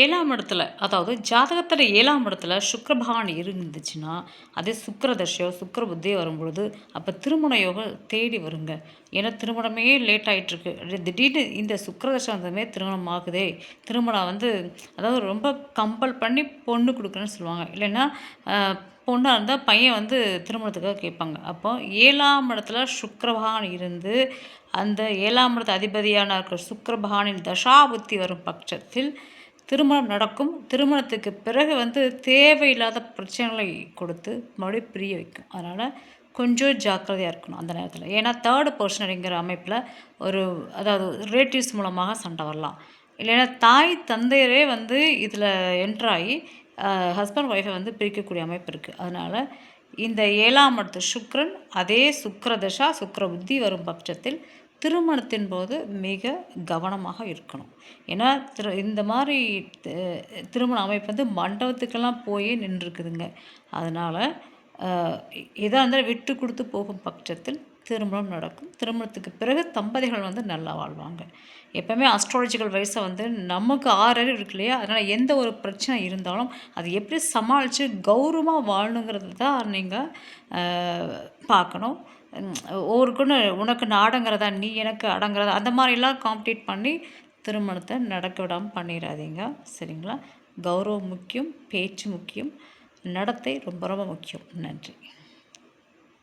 ஏழாம் இடத்துல அதாவது ஜாதகத்தில் ஏழாம் இடத்துல சுக்கிர பகவான் இருந்துச்சுன்னா அதே சுக்கிர தசையோ சுக்கிர புத்தியோ வரும்பொழுது அப்போ திருமண யோகம் தேடி வருங்க. ஏன்னா திருமணமே லேட் ஆகிட்டுருக்கு திடீர்னு இந்த சுக்கிர தசை வந்ததுமே திருமணம் ஆகுதே. திருமணம் வந்து அதாவது ரொம்ப கம்பல் பண்ணி பொண்ணு கொடுக்குறேன்னு சொல்லுவாங்க. இல்லைன்னா பொண்ணாக இருந்தால் பையன் வந்து திருமணத்துக்காக கேட்பாங்க. அப்போ ஏழாம் இடத்துல சுக்கிர பகவான் இருந்து அந்த ஏழாம் இடத்து அதிபதியான இருக்கிற சுக்கிர பகவானின் தசாபுத்தி வரும் பட்சத்தில் திருமணம் நடக்கும். திருமணத்துக்கு பிறகு வந்து தேவையில்லாத பிரச்சனைகளை கொடுத்து மறுபடியும் பிரிய வைக்கும். அதனால் கொஞ்சம் ஜாக்கிரதையாக இருக்கணும் அந்த நேரத்தில். ஏன்னா தேர்டு பர்சனரிங்கிற அமைப்பில் ஒரு அதாவது ரிலேட்டிவ்ஸ் மூலமாக சண்டை வரலாம். இல்லைன்னா தாய் தந்தையரே வந்து இதில் என்ட்ராகி ஹஸ்பண்ட் ஒய்ஃபை வந்து பிரிக்கக்கூடிய அமைப்பு இருக்குது அதனால் இந்த ஏழாம் இடத்து சுக்ரன் அதே சுக்ரதசா சுக்கர புத்தி வரும் பட்சத்தில் திருமணத்தின் போது மிக கவனமாக இருக்கணும். ஏன்னா திரு இந்த மாதிரி திருமண அமைப்பு வந்து மண்டபத்துக்கெல்லாம் போயே நின்றுருக்குதுங்க. அதனால் எதாக இருந்தாலும் விட்டு கொடுத்து போகும் பட்சத்தில் திருமணம் நடக்கும். திருமணத்துக்கு பிறகு தம்பதிகள் வந்து நல்லா வாழ்வாங்க. எப்போவுமே அஸ்ட்ராலஜிக்கல் வயசை வந்து நமக்கு ஆறு அறிவு இருக்கு இல்லையா? அதனால் எந்த ஒரு பிரச்சனை இருந்தாலும் அது எப்படி சமாளித்து கௌரவமாக வாழணுங்கிறது தான் நீங்கள் பார்க்கணும். ஒவ்வொருக்குன்னு உனக்கு நான் அடங்குறதா நீ எனக்கு அடங்குறதா அந்த மாதிரிலாம் காம்படிட் பண்ணி திருமணத்தை நடக்க விடாமல் பண்ணிடாதீங்க சரிங்களா? கௌரவம் முக்கியம் பேச்சு முக்கியம் நடத்தை ரொம்ப ரொம்ப முக்கியம். நன்றி.